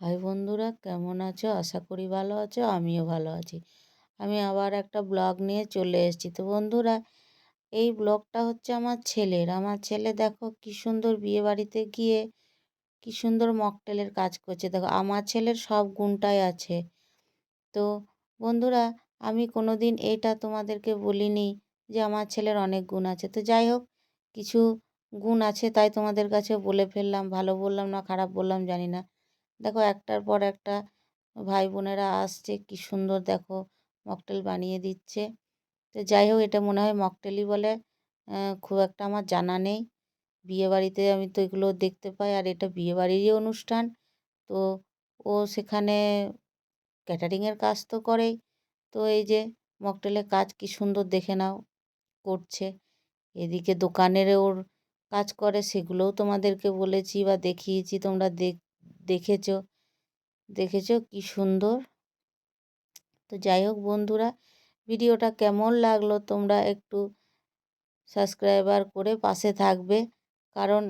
High বন্ধুরা, কেমন আছো? আশা করি ভালো আছো, আমিও ভালো আছি। আমি আবার একটা ব্লগ নিয়ে চলে এসেছি। তো বন্ধুরা, এই ব্লগটা হচ্ছে আমার ছেলের। আমার ছেলে দেখো কি সুন্দর বিয়ে বাড়িতে গিয়ে কি সুন্দর মকটেলের কাজ করছে। দেখো, আমার ছেলের সব গুণটাই আছে। তো বন্ধুরা, আমি কোনো দিন এটা তোমাদেরকে বলিনি যে আমার ছেলের অনেক গুণ আছে। তো যাই হোক, কিছু গুণ আছে তাই তোমাদের কাছে বলে ফেললাম। ভালো বললাম না, খারাপ বললাম জানি না। দেখো একটার পর একটা ভাই বোনেরা আসছে, কি সুন্দর দেখো মকটেল বানিয়ে দিচ্ছে। তো যাই হোক, এটা মনে হয় মকটেলই বলে। খুব একটা আমার জানা নেই। বিয়ে বাড়িতে আমি তো এগুলো দেখতে পাই আর এটা বিয়েবাড়িরই অনুষ্ঠান। তো ও সেখানে ক্যাটারিংয়ের কাজ তো করেই। তো এই যে মকটেলের কাজ কি সুন্দর দেখে নাও, করছে। এদিকে দোকানের ওর কাজ করে, সেগুলোও তোমাদেরকে বলেছি বা দেখিয়েছি, তোমরা দেখ দেখেছ? দেখেছ কি সুন্দর? তো যাই হোক বন্ধুরা, ভিডিওটা কেমন লাগল তোমরা একটু সাবস্ক্রাইবার করে পাশে থাকবে। কারণ